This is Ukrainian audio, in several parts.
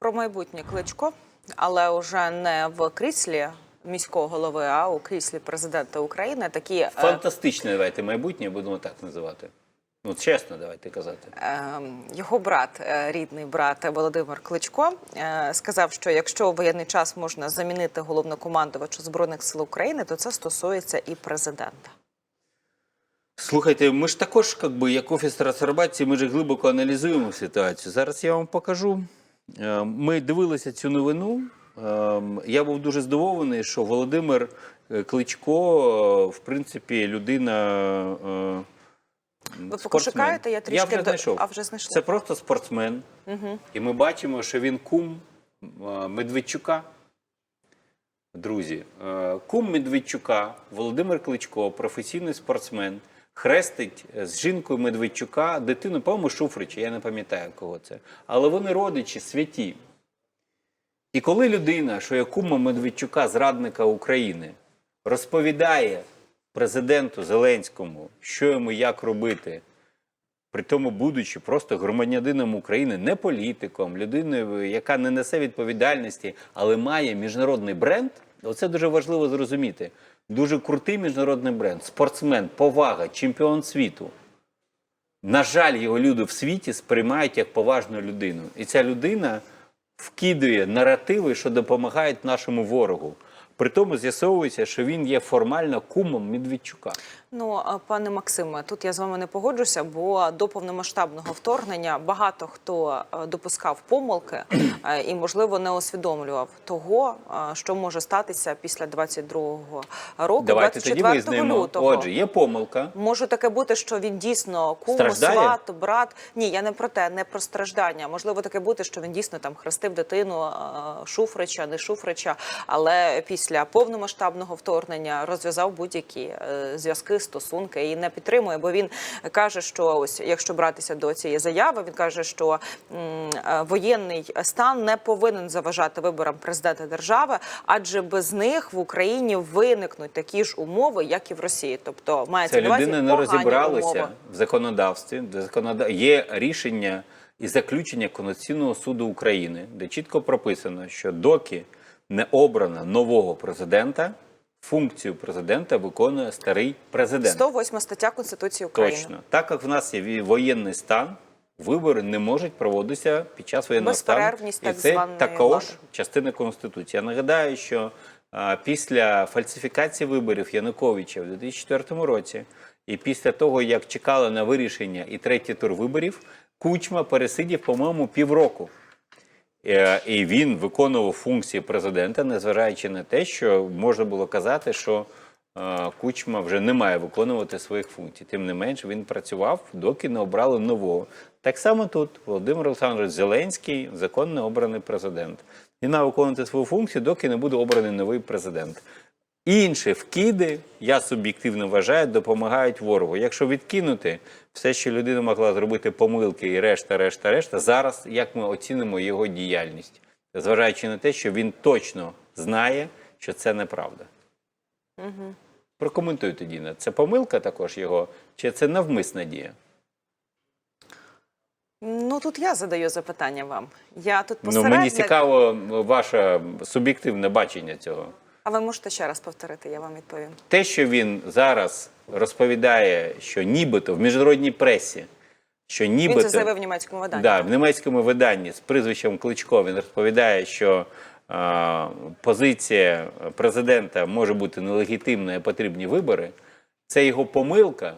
Про майбутнє кличко, але вже не в кріслі міського голови, а у кріслі президента України. Такі е, Фантастичне, давайте майбутнє, будемо так називати. Ну, чесно, давайте казати. е, його брат, е, рідний брат Володимир Кличко, е, сказав, що якщо у воєнний час можна замінити головнокомандувача збройних сил України, то це стосується і президента. Слухайте, ми ж також, як би, як офіс трансформації, ми ж глибоко аналізуємо ситуацію. Зараз я вам покажу. Е, Ми дивилися цю новину. Е, Я був дуже здивований, що Володимир е, Кличко, е, в принципі, людина. Ви поки спортсмен. шукаєте, я трішки я вже знайшов. а, вже знайшли. Це просто спортсмен. І ми бачимо, що він кум Медведчука. Друзі, кум Медведчука, Володимир Кличко, професійний спортсмен, хрестить з жінкою Медведчука дитину, по-моєму, Шуфрича, я не пам'ятаю кого це. Але вони родичі святі. І коли людина, що є кума Медведчука, зрадника України, розповідає президенту Зеленському, що йому як робити, при тому, будучи просто громадянином України, не політиком, людиною, яка не несе відповідальності, але має міжнародний бренд. Оце дуже важливо зрозуміти. Дуже крутий міжнародний бренд, спортсмен, повага, чемпіон світу. На жаль, його люди в світі сприймають як поважну людину. І ця людина вкидує наративи, що допомагають нашому ворогу. При тому з'ясовується, що він є формально кумом Медведчука. Ну, пане Максиме, тут я з вами не погоджуся, бо до повномасштабного вторгнення багато хто е, допускав помилки е, і, можливо, не усвідомлював того, е, що може статися після 22-го року, Давайте 24 визнаємо. лютого. Отже, є помилка. Може таке бути, що він дійсно кум, Страждає? сват, брат. Ні, я не про те, не про страждання. Можливо, таке бути, що він дійсно там хрестив дитину Шуфрича, не Шуфрича, але після повномасштабного вторгнення розв'язав будь-які е, зв'язки, стосунки і не підтримує, бо він каже, що ось якщо братися до цієї заяви, він каже, що е, воєнний стан не повинен заважати виборам президента держави, адже без них в Україні виникнуть такі ж умови, як і в Росії. Тобто мається увазі людина не погані розібралася умови. в законодавстві. де законода- Є рішення і заключення Конституційного суду України, де чітко прописано, що доки не обрано нового президента, функцію президента виконує старий президент. 108 стаття Конституції України. Точно. Так як в нас є воєнний стан, вибори не можуть проводитися під час воєнного стану. І це також влади. частина Конституції. Я нагадаю, що а, після фальсифікації виборів Януковича в 2004 році, і після того, як чекали на вирішення і третій тур виборів, Кучма пересидів, по-моєму, півроку. Е, І він виконував функції президента, незважаючи на те, що можна було казати, що е, Кучма вже не має виконувати своїх функцій. Тим не менш, він працював, доки не обрали нового. Так само тут Володимир Олександрович Зеленський, законно обраний президент. Він має виконувати свою функцію, доки не буде обраний новий президент. Інші вкиди, я суб'єктивно вважаю, допомагають ворогу. Якщо відкинути все, що людина могла зробити помилки і решта, решта, решта, зараз як ми оцінимо його діяльність, зважаючи на те, що він точно знає, що це неправда. Угу. Прокоментуйте, Діна, це помилка також його, чи це навмисна дія? Ну тут я задаю запитання вам. Я тут Ну, мені цікаво ваше суб'єктивне бачення цього. А ви можете ще раз повторити, я вам відповім. те, що він зараз розповідає, що нібито в міжнародній пресі, що Він нібито це заявив в німецькому виданні. да, в німецькому виданні з прізвищем Кличко він розповідає, що а, позиція президента може бути нелегітимною, потрібні вибори. Це його помилка,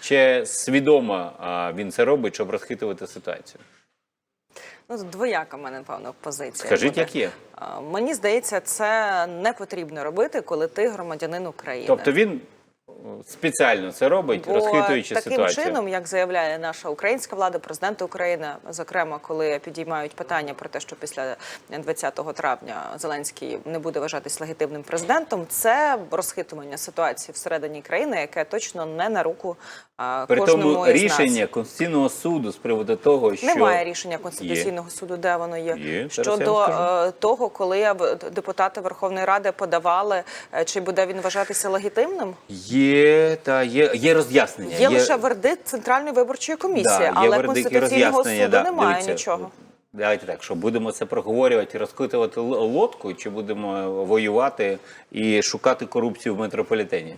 чи свідомо а, він це робить, щоб розхитувати ситуацію? Ну, двояка в мене, напевно, позиція. Скажіть, як є. Мені здається, це не потрібно робити, коли ти громадянин України. Тобто він спеціально це робить, Бо розхитуючи таким ситуацію. чином, як заявляє наша українська влада, президент України, зокрема, коли підіймають питання про те, що після 20 травня Зеленський не буде вважатись легітимним президентом, це розхитування ситуації всередині країни, яке точно не на руку а, При кожному тому із рішення нас. Конституційного суду з приводу того, що Немає рішення конституційного суду, де воно є, Є. Щодо е, того, коли депутати Верховної Ради подавали, е, чи буде він вважатися легітимним. Є та є, є роз'яснення. Є, лише вердикт Центральної виборчої комісії, Да, є але вердикт конституційного суду да. немає Дивіться, нічого. Давайте так, що будемо це проговорювати і розкрутувати лодку, чи будемо воювати і шукати корупцію в метрополітені?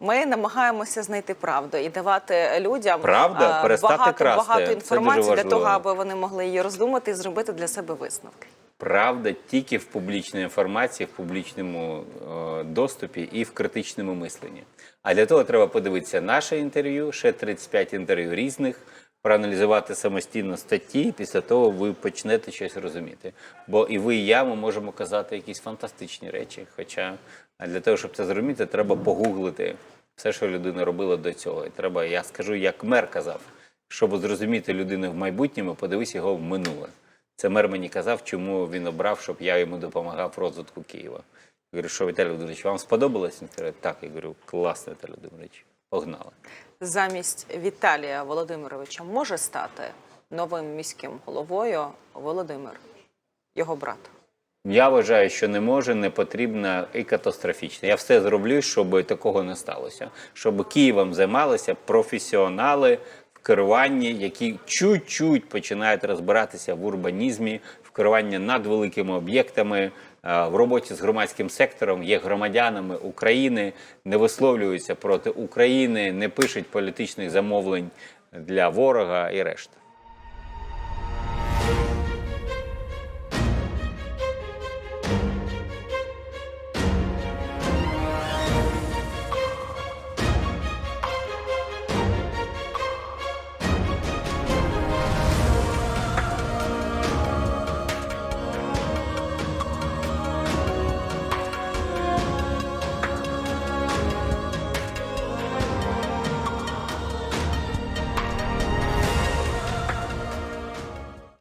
Ми намагаємося знайти правду і давати людям Правда? Перестати багато, красти. багато інформації для того, аби вони могли її роздумати і зробити для себе висновки. Правда тільки в публічній інформації, в публічному е, доступі і в критичному мисленні. А для того треба подивитися наше інтерв'ю, ще 35 інтерв'ю різних, проаналізувати самостійно статті. Після того ви почнете щось розуміти. Бо і ви, і я ми можемо казати якісь фантастичні речі. Хоча для того, щоб це зрозуміти, треба погуглити все, що людина робила до цього. І треба, я скажу, як мер казав, щоб зрозуміти людину в майбутньому, подивись його в минуле. Це мер мені казав, чому він обрав, щоб я йому допомагав в розвитку Києва. Я говорю, що Віталій Володимирович, вам сподобалось? Він каже, так. Я говорю, класно, Віталій Володимирович, погнали. Замість Віталія Володимировича може стати новим міським головою Володимир, його брат. Я вважаю, що не може, не потрібно і катастрофічно. Я все зроблю, щоб такого не сталося. Щоб Києвом займалися професіонали керуванні, які чуть-чуть починають розбиратися в урбанізмі, в керуванні над великими об'єктами, е, в роботі з громадським сектором, є громадянами України, не висловлюються проти України, не пишуть політичних замовлень для ворога і решта.